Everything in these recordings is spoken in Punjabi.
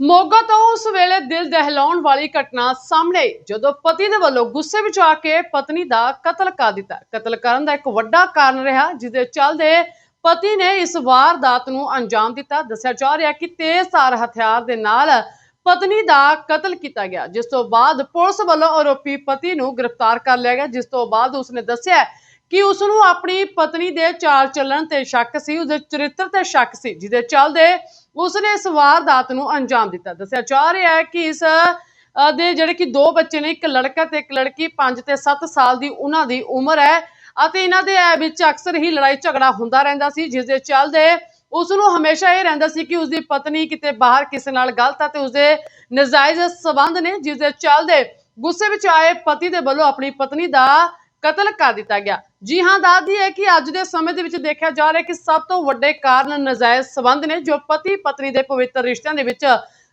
ਮੋਗਾ ਤੋਂ ਉਸ ਵੇਲੇ ਦਿਲ ਦਹਿਲਾਉਣ ਵਾਲੀ ਘਟਨਾ ਸਾਹਮਣੇ ਆਈ, ਜਦੋਂ ਪਤੀ ਦੇ ਵੱਲੋਂ ਗੁੱਸੇ ਵਿੱਚ ਆ ਕੇ ਪਤਨੀ ਦਾ ਕਤਲ ਕਰ ਦਿੱਤਾ। ਕਤਲ ਕਰਨ ਦਾ ਇੱਕ ਵੱਡਾ ਕਾਰਨ ਰਿਹਾ ਜਿਸਦੇ ਚੱਲਦੇ ਪਤੀ ਨੇ ਇਸ ਵਾਰਦਾਤ ਨੂੰ ਅੰਜਾਮ ਦਿੱਤਾ। ਦੱਸਿਆ ਜਾ ਰਿਹਾ ਕਿ ਤੇਜ਼ਧਾਰ ਹਥਿਆਰ ਦੇ ਨਾਲ ਪਤਨੀ ਦਾ ਕਤਲ ਕੀਤਾ ਗਿਆ, ਜਿਸ ਤੋਂ ਬਾਅਦ ਪੁਲਿਸ ਵੱਲੋਂ ਆਰੋਪੀ ਪਤੀ ਨੂੰ ਗ੍ਰਿਫਤਾਰ ਕਰ ਲਿਆ ਗਿਆ, ਜਿਸ ਤੋਂ ਬਾਅਦ ਉਸਨੇ ਦੱਸਿਆ ਕਿ ਉਸ ਨੂੰ ਆਪਣੀ ਪਤਨੀ ਦੇ ਚਾਲ ਚੱਲਣ ਤੇ ਸ਼ੱਕ ਸੀ ਉਸਦੇ ਚਰਿੱਤਰ ਤੇ ਸ਼ੱਕ ਸੀ, ਜਿਹਦੇ ਚੱਲਦੇ ਉਸਨੇ ਇਸ ਵਾਰਦਾਤ ਨੂੰ ਅੰਜਾਮ ਦਿੱਤਾ। ਦੱਸਿਆ ਜਾ ਰਿਹਾ ਹੈ ਕਿ ਇਸ ਦੇ ਜਿਹੜੇ ਕਿ ਦੋ ਬੱਚੇ ਨੇ, ਇੱਕ ਲੜਕਾ ਤੇ ਇੱਕ ਲੜਕੀ 5 ਤੇ 7 ਸਾਲ ਦੀ ਉਹਨਾਂ ਦੀ ਉਮਰ ਹੈ ਅਤੇ ਇਹਨਾਂ ਦੇ ਵਿੱਚ ਅਕਸਰ ਹੀ ਲੜਾਈ ਝਗੜਾ ਹੁੰਦਾ ਰਹਿੰਦਾ ਸੀ, ਜਿਸ ਦੇ ਚੱਲਦੇ ਉਸ ਨੂੰ ਹਮੇਸ਼ਾ ਇਹ ਰਹਿੰਦਾ ਸੀ ਕਿ ਉਸਦੀ ਪਤਨੀ ਕਿਤੇ ਬਾਹਰ ਕਿਸੇ ਨਾਲ ਗਲਤ ਹੈ ਤੇ ਉਸਦੇ ਨਜਾਇਜ਼ ਸਬੰਧ ਨੇ, ਜਿਸ ਦੇ ਚੱਲਦੇ ਗੁੱਸੇ ਵਿੱਚ ਆਏ ਪਤੀ ਦੇ ਵੱਲੋਂ ਆਪਣੀ ਪਤਨੀ ਦਾ ਕਤਲ ਕਰ ਦਿੱਤਾ ਗਿਆ। ਜੀ ਹਾਂ ਦੱਸਦੀ ਹੈ ਕਿ ਅੱਜ ਦੇ ਸਮੇਂ ਦੇ ਵਿੱਚ ਦੇਖਿਆ ਜਾ ਰਿਹਾ ਕਿ ਸਭ ਤੋਂ ਵੱਡੇ ਕਾਰਨ ਨਜਾਇਜ਼ ਸਬੰਧ ਨੇ ਜੋ ਪਤੀ ਪਤਨੀ ਦੇ ਪਵਿੱਤਰ ਰਿਸ਼ਤਿਆਂ ਦੇ ਵਿੱਚ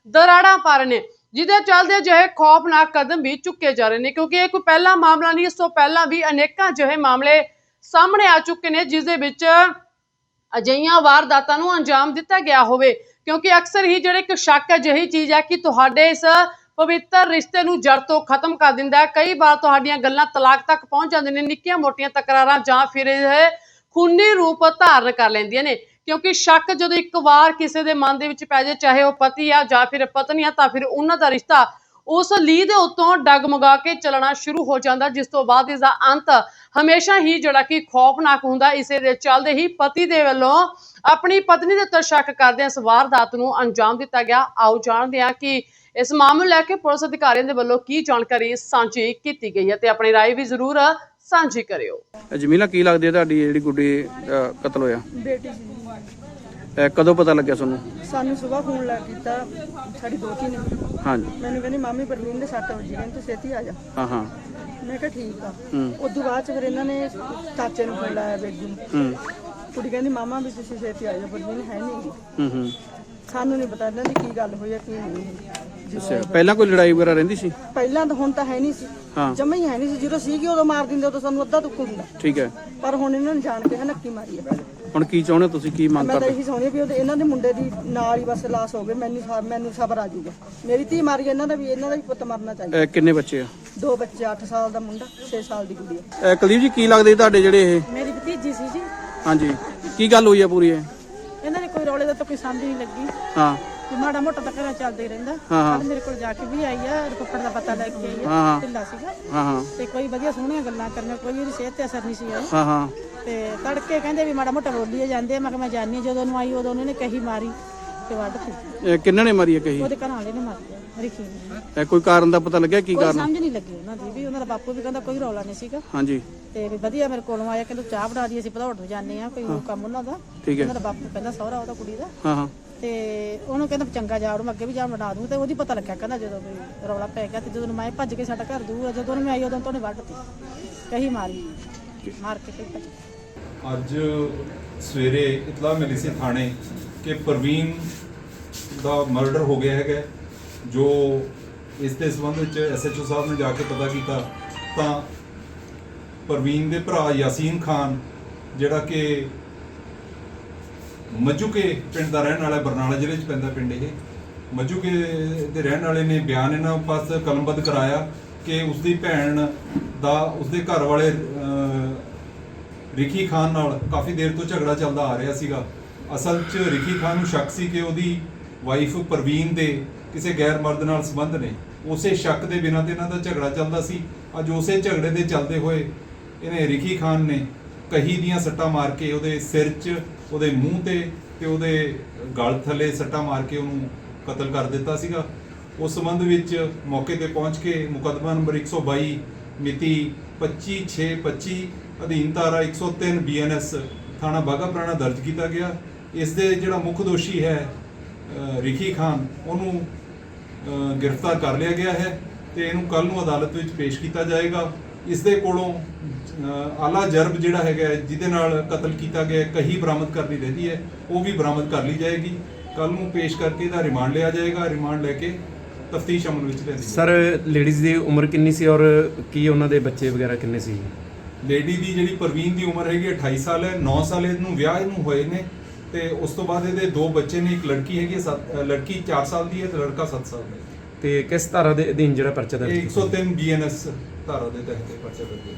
ਦਰਾੜਾਂ ਪਾ ਰਹੇ ਨੇ, ਜਿਹਦੇ ਚੱਲਦੇ ਅਜਿਹੇ ਖੌਫਨਾਕ ਕਦਮ ਵੀ ਚੁੱਕੇ ਜਾ ਰਹੇ ਨੇ, ਕਿਉਂਕਿ ਇਹ ਕੋਈ ਪਹਿਲਾ ਮਾਮਲਾ ਨਹੀਂ, ਇਸ ਤੋਂ ਪਹਿਲਾਂ ਵੀ ਅਨੇਕਾਂ ਅਜਿਹੇ ਮਾਮਲੇ ਸਾਹਮਣੇ ਆ ਚੁੱਕੇ ਨੇ, ਜਿਸ ਦੇ ਵਿੱਚ ਅਜਿਹੀਆਂ ਵਾਰਦਾਤਾਂ ਨੂੰ ਅੰਜਾਮ ਦਿੱਤਾ ਗਿਆ ਹੋਵੇ। ਕਿਉਂਕਿ ਅਕਸਰ ਹੀ ਜਿਹੜੇ ਇੱਕ ਸ਼ੱਕ ਅਜਿਹੀ ਚੀਜ਼ ਹੈ ਕਿ ਤੁਹਾਡੇ ਇਸ ਪਵਿੱਤਰ ਰਿਸ਼ਤੇ ਨੂੰ ਜੜ ਤੋਂ ਖਤਮ ਕਰ ਦਿੰਦਾ ਹੈ। ਕਈ ਵਾਰ ਤੁਹਾਡੀਆਂ ਗੱਲਾਂ ਤਲਾਕ ਤੱਕ ਪਹੁੰਚ ਜਾਂਦੀਆਂ ਨੇ, ਨਿੱਕੀਆਂ ਮੋਟੀਆਂ ਤਕਰਾਰਾਂ ਜਾਂ ਫਿਰ ਇਹ ਖੂਨੀ ਰੂਪ ਧਾਰਨ ਕਰ ਲੈਂਦੀਆਂ ਨੇ। ਕਿਉਂਕਿ ਸ਼ੱਕ ਜਦੋਂ ਇੱਕ ਵਾਰ ਕਿਸੇ ਦੇ ਮਨ ਦੇ ਵਿੱਚ ਪੈ ਜਾਏ, ਚਾਹੇ ਉਹ ਪਤੀ ਆ ਜਾਂ ਫਿਰ ਪਤਨੀ ਆ, ਤਾਂ ਫਿਰ ਉਹਨਾਂ ਦਾ ਰਿਸ਼ਤਾ ਉਸ ਲੀਹ ਦੇ ਉੱਤੋਂ ਡਗਮਗਾ ਕੇ ਚੱਲਣਾ ਸ਼ੁਰੂ ਹੋ ਜਾਂਦਾ ਜਿਸ ਤੋਂ ਬਾਅਦ ਇਸ ਦਾ ਅੰਤ ਹਮੇਸ਼ਾ ਹੀ ਜਿਹੜਾ ਕਿ ਖੌਫਨਾਕ ਹੁੰਦਾ ਇਸੇ ਦੇ ਚੱਲਦੇ ਹੀ ਪਤੀ ਦੇ ਵੱਲੋਂ ਆਪਣੀ ਪਤਨੀ ਦੇ ਉੱਤੇ ਸ਼ੱਕ ਕਰਦੇ ਇਸ ਵਾਰਦਾਤ ਨੂੰ ਅੰਜਾਮ ਦਿੱਤਾ ਗਿਆ ਆਓ ਜਾਣਦੇ ਹਾਂ ਕਿ ਇਸ ਮਾਮਲੇ ਨੂੰ ਲੈ ਕੇ ਪੁਲਿਸ ਅਧਿਕਾਰੀਆਂ ਦੇ ਵੱਲੋਂ ਕੀ ਜਾਣਕਾਰੀ ਸਾਂਝੀ ਕੀਤੀ ਗਈ ਹੈ ਤੇ ਆਪਣੀ رائے ਵੀ ਜ਼ਰੂਰ ਸਾਂਝੀ ਕਰਿਓ ਜਮੀਲਾ ਕੀ ਲੱਗਦੀ ਹੈ ਤੁਹਾਡੀ ਜਿਹੜੀ ਗੁੱਡੀ ਦਾ ਕਤਲ ਹੋਇਆ ਬੇਟੀ ਸੀ ਇਹ ਕਦੋਂ ਪਤਾ ਲੱਗਿਆ ਤੁਹਾਨੂੰ? ਸਾਨੂੰ ਸਵੇਰ ਫੋਨ ਲਾ ਕੀਤਾ ਸਾਡੀ ਦੋਤੀ ਨੇ। ਹਾਂਜੀ। ਮੈਨੂੰ ਕਹਿੰਦੀ ਮਾਮੀ ਪ੍ਰਵੀਨ ਦੇ ਸੱਟ ਵੱਜੀ ਕਹਿੰਦੀ ਤੂੰ ਛੇਤੀ ਆ ਜਾ। ਹਾਂ ਹਾਂ। ਮੈਂ ਕਿਹਾ ਠੀਕ ਆ। ਹੂੰ। ਉਦੋਂ ਬਾਅਦ ਚ ਫਿਰ ਇਹਨਾਂ ਨੇ ਚਾਚੇ ਨੂੰ ਫੋਨ ਲਾਇਆ ਨੂੰ। ਹੂੰ। ਕੁੜੀ ਕਹਿੰਦੀ ਮਾਮਾ ਵੀ ਤੁਸੀਂ ਛੇਤੀ ਆ ਜਾ ਪ੍ਰਵੀਨ ਹੈ ਨਹੀਂ। ਹੂੰ ਹੂੰ। ਸਾਨੂੰ ਨਹੀਂ ਪਤਾ ਇਹਨਾਂ ਦੀ ਕੀ ਗੱਲ ਹੋਈ ਆ ਕੀ ਨਹੀਂ ਹੋਈ। ਅੱਛਾ ਪਹਿਲਾਂ ਕੋਈ ਲੜਾਈ ਵਗੈਰਾ ਰਹਿੰਦੀ ਸੀ? ਪਹਿਲਾਂ ਤਾਂ ਹੁਣ ਤਾਂ ਹੈ ਨਹੀਂ ਸੀ। ਹਾਂ। ਜਮਾ ਹੀ ਹੈ ਨਹੀਂ ਸੀ। ਜਦੋਂ ਸੀਗੀ ਉਦੋਂ ਮਾਰ ਦਿੰਦੇ ਉਦੋਂ ਸਾਨੂੰ ਅੱਧਾ ਦੁੱਖ ਹੁੰਦਾ। ਠੀਕ ਹੈ। ਪਰ ਹੁਣ ਇਹਨਾਂ ਨੇ ਜਾਣ ਕੇ ਨੱਕੀ ਮਾਰੀ ਆ। ਹੁਣ ਕੀ ਚਾਹੁੰਦੇ ਹੋ ਤੁਸੀਂ? ਕੀ ਮੰਗ ਮੈਂ ਤਾਂ ਕਰਦੇ? ਇਹੀ ਸੋਹਣੀ ਵੀ ਉਹਦੇ ਇਹਨਾਂ ਦੇ ਮੁੰਡੇ ਦੀ ਨਾਲ ਹੀ ਬਸ ਲਾਸ ਹੋ ਗਏ ਮੈਨੂੰ ਸਾ- ਮੈਨੂੰ ਸਬਰ ਆ ਜਾਊਗਾ। ਮੇਰੀ ਧੀ ਮਾਰੀ ਇਹਨਾਂ ਦਾ ਵੀ ਇਹਨਾਂ ਦਾ ਵੀ ਪੁੱਤ ਮਰਨਾ ਚਾਹੀਦਾ। ਕਿੰਨੇ ਬੱਚੇ ਆ? ਦੋ ਬੱਚੇ 8 ਸਾਲ ਦਾ ਮੁੰਡਾ 6 ਸਾਲ ਦੀ ਕੁੜੀ ਆ। ਇਹ ਕੁਲਦੀਪ ਜੀ ਕੀ ਲੱਗਦੇ ਤੁਹਾਡੇ ਜਿਹੜੇ ਇਹ? ਮੇਰੀ ਭਤੀਜੀ ਸੀ ਜੀ। ਹਾਂਜੀ। ਕੀ ਗੱਲ ਹੋਈ ਆ ਪੂਰੀ ਇਹ? ਰੌਲੇ ਦਾ ਤਾਂ ਕੋਈ ਸਮਝ ਨਹੀਂ ਲੱਗੀ। ਹਾਂ। ਵੀ ਮਾੜਾ ਮੋਟਾ ਤਾਂ ਘਰਾਂ ਚੱਲਦਾ ਹੀ ਰਹਿੰਦਾ। ਹਾਂ। ਕੱਲ੍ਹ ਮੇਰੇ ਕੋਲ ਜਾ ਕੇ ਵੀ ਆਈ ਆ ਰਿਪੋਰਟ ਦਾ ਪਤਾ ਲੈ ਕੇ ਆਈ ਹਾਂ। ਆ ਢਿੱਲਾ ਸੀਗਾ। ਹਾਂ ਹਾਂ। ਤੇ ਕੋਈ ਵਧੀਆ ਸੋਹਣੀਆਂ ਗੱਲਾਂ ਕਰਨੀਆਂ ਕੋਈ ਉਹਦੀ ਸਿਹਤ ਤੇ ਅਸਰ ਨਹੀਂ ਸੀ ਆਇਆ ਹਾਂ ਹਾਂ। ਤੇ ਤੜਕੇ ਕਹਿੰਦੇ ਵੀ ਮਾੜਾ ਮੋਟਾ ਬੋਲੀ ਜਾਂਦੇ ਆ ਮੈਂ ਕਿਹਾ ਮੈਂ ਜਾਣੀ ਜਦੋਂ ਨੂੰ ਆਈ ਉਦੋਂ ਉਹਨੇ ਕਹੀ ਮਾਰੀ। ਤੇ ਇਹ ਕਿੰਨਾਂ ਨੇ ਮਾਰੀ ਹੈ ਕਹੀ ਉਹਦੇ ਘਰ ਵਾਲੇ ਨੇ ਮਾਰੀ ਰਿਖੀ ਨੇ ਇਹ ਕੋਈ ਕਾਰਨ ਦਾ ਪਤਾ ਲੱਗਿਆ? ਕੀ ਕੋਈ ਕਾਰਨ ਸਮਝ ਨਹੀਂ ਲੱਗੀ ਉਹਨਾਂ ਦੀ ਵੀ ਉਹਨਾਂ ਦਾ ਬਾਪੂ ਵੀ ਕਹਿੰਦਾ ਕੋਈ ਰੌਲਾ ਨਹੀਂ ਸੀਗਾ। ਹਾਂਜੀ। ਤੇ ਵੀ ਵਧੀਆ ਮੇਰੇ ਕੋਲੋਂ ਆਇਆ ਕਹਿੰਦਾ ਚਾਹ ਬਣਾ ਦੀ ਅਸੀਂ ਭਦੌੜ ਨੂੰ ਜਾਂਦੇ ਆ ਕੋਈ ਹੋਰ ਕੰਮ ਉਹਨਾਂ ਦਾ। ਠੀਕ ਹੈ। ਉਹਨਾਂ ਦਾ ਬਾਪੂ ਕਹਿੰਦਾ ਸਹੁਰਾ ਉਹਦਾ ਕੁੜੀ ਦਾ। ਹਾਂ ਹਾਂ। ਤੇ ਉਹਨੂੰ ਕਹਿੰਦਾ ਚੰਗਾ ਜਾ ਉਹਨੂੰ ਅੱਗੇ ਵੀ ਜਾ ਬਣਾ ਦੂੰ ਤੇ ਉਹਦੀ ਪਤਾ ਲੱਗਿਆ ਕਹਿੰਦਾ ਜਦੋਂ ਵੀ ਰੌਲਾ ਪੈ ਗਿਆ ਤੇ ਜਦੋਂ ਮੈਂ ਭੱਜ ਕੇ ਸਾਡਾ ਘਰ ਦੂਰ ਜਦੋਂ ਉਹਨੇ ਮੈਂ ਆਈ ਉਦੋਂ ਤੋਂ ਉਹਨੇ ਵੱਢਤੀ ਕਹੀ ਮਾਰੀ। ਮਾਰ ਕੇ ਤੇ ਭੱਜ। ਅੱਜ ਸਵੇਰੇ ਇਤਲਾ ਮਿਲੀ ਸੀ ਥਾਣੇ ਕਿ ਪ੍ਰਵੀਨ ਦਾ ਮਰਡਰ ਹੋ ਗਿਆ ਹੈਗਾ ਜੋ ਇਸ ਦੇ ਸੰਬੰਧ ਵਿੱਚ ਐਸਐਚਓ ਸਾਹਿਬ ਨੇ ਜਾ ਕੇ ਪਤਾ ਕੀਤਾ ਤਾਂ ਪ੍ਰਵੀਨ ਦੇ ਭਰਾ ਯਾਸੀਨ ਖਾਨ ਜਿਹੜਾ ਕਿ ਮੱਜੂਕੇ ਪਿੰਡ ਦਾ ਰਹਿਣ ਵਾਲਾ ਬਰਨਾਲਾ ਜ਼ਿਲ੍ਹੇ 'ਚ ਪੈਂਦਾ ਪਿੰਡ ਇਹ ਮੱਜੂਕੇ ਦੇ ਰਹਿਣ ਵਾਲੇ ਨੇ ਬਿਆਨ ਇਹਨਾਂ ਪਾਸ ਕਲਮਬੱਧ ਕਰਾਇਆ ਕਿ ਉਸਦੀ ਭੈਣ ਦਾ ਉਸਦੇ ਘਰ ਵਾਲੇ ਅਹ, ਰਿਖੀ ਖਾਨ ਨਾਲ ਕਾਫੀ ਦੇਰ ਤੋਂ ਝਗੜਾ ਚੱਲਦਾ ਆ ਰਿਹਾ ਸੀਗਾ। ਅਸਲ 'ਚ ਰਿਖੀ ਖਾਨ ਨੂੰ ਸ਼ੱਕ ਸੀ ਕਿ ਉਹਦੀ ਵਾਈਫ ਪ੍ਰਵੀਨ ਦੇ ਕਿਸੇ ਗੈਰ ਮਰਦ ਨਾਲ ਸੰਬੰਧ ਨੇ। ਉਸੇ ਸ਼ੱਕ ਦੇ ਬਿਨਾਂ ਤੇ ਇਹਨਾਂ ਦਾ ਝਗੜਾ ਚੱਲਦਾ ਸੀ। ਅੱਜ ਉਸੇ ਝਗੜੇ ਦੇ ਚੱਲਦੇ ਹੋਏ ਇਹਨੇ ਰਿਖੀ ਖਾਨ ਨੇ ਕਹੀ ਦੀਆਂ ਸੱਟਾਂ ਮਾਰ ਕੇ ਉਹਦੇ ਸਿਰ 'ਚ, ਉਹਦੇ ਮੂੰਹ ਤੇ ਤੇ ਉਹਦੇ ਗਲ ਥੱਲੇ ਸੱਟਾਂ ਮਾਰ ਕੇ ਉਹਨੂੰ ਕਤਲ ਕਰ ਦਿੱਤਾ ਸੀਗਾ। ਉਸ ਸੰਬੰਧ ਵਿੱਚ ਮੌਕੇ ਤੇ ਪਹੁੰਚ ਕੇ ਮੁਕੱਦਮਾ ਨੰਬਰ 122 ਮਿਤੀ 25625 ਅਧੀਨ ਧਾਰਾ 103 ਬੀਐਨਐਸ ਥਾਣਾ ਬਾਘਾ ਪੁਰਾਣਾ ਦਰਜ ਕੀਤਾ ਗਿਆ। ਇਸ ਦੇ ਜਿਹੜਾ ਮੁੱਖ ਦੋਸ਼ੀ ਹੈ ਰਿਖੀ ਖਾਨ ਉਹਨੂੰ ਗ੍ਰਿਫਤਾਰ ਕਰ ਲਿਆ ਗਿਆ ਹੈ ਤੇ ਇਹਨੂੰ ਕੱਲ ਨੂੰ ਅਦਾਲਤ ਵਿੱਚ ਪੇਸ਼ ਕੀਤਾ ਜਾਏਗਾ। ਇਸ ਦੇ ਕੋਲੋਂ ਆਲਾ ਜਰਬ ਜਿਹੜਾ ਹੈਗਾ ਜਿਹਦੇ ਨਾਲ ਕਤਲ ਕੀਤਾ ਗਿਆ ਕਹੀ ਬਰਾਮਦ ਕਰਨੀ ਰਹਿੰਦੀ ਹੈ ਉਹ ਵੀ ਬਰਾਮਦ ਕਰ ਲਈ ਜਾਏਗੀ। ਕੱਲ ਨੂੰ ਪੇਸ਼ ਕਰਕੇ ਇਹਦਾ ਰਿਮਾਂਡ ਲਿਆ ਜਾਏਗਾ ਰਿਮਾਂਡ ਲੈ ਕੇ ਤਫਤੀਸ਼ ਅਮਲ ਵਿੱਚ ਲਿਆਂਦੀ ਸਰ ਲੇਡੀਜ਼ ਦੀ ਉਮਰ ਕਿੰਨੀ ਸੀ ਔਰ ਕੀ ਉਹਨਾਂ ਦੇ ਬੱਚੇ ਵਗੈਰਾ ਕਿੰਨੇ ਸੀ? ਲੇਡੀ ਦੀ ਜਿਹੜੀ ਪ੍ਰਵੀਨ ਦੀ ਉਮਰ ਹੈਗੀ ਹੈ 28 ਸਾਲ ਹੈ 9 ਸਾਲ ਇਹਨੂੰ ਵਿਆਹ ਇਹਨੂੰ ਹੋਏ ਨੇ। ਤੇ ਉਸ ਤੋਂ ਬਾਅਦ ਇਹਦੇ ਦੋ ਬੱਚੇ ਨੇ ਇੱਕ ਲੜਕੀ ਹੈਗੀ ਹੈ ਸੱਤ- ਅ, ਲੜਕੀ 4 ਸਾਲ ਦੀ ਹੈ ਤੇ ਲੜਕਾ 7 ਸਾਲ ਦਾ ਹੈ ਤੇ ਕਿਸ ਧਾਰਾ ਦੇ ਅਧੀਨ ਜਿਹੜਾ ਪਰਚਾ ਦਰਜ ਇਹ ਕੀਤਾ? 103 ਬੀਐਨਐਸ ਧਾਰਾ ਦੇ ਤਹਿਤ ਇਹ ਪਰਚਾ ਦਰਜ ਹੈ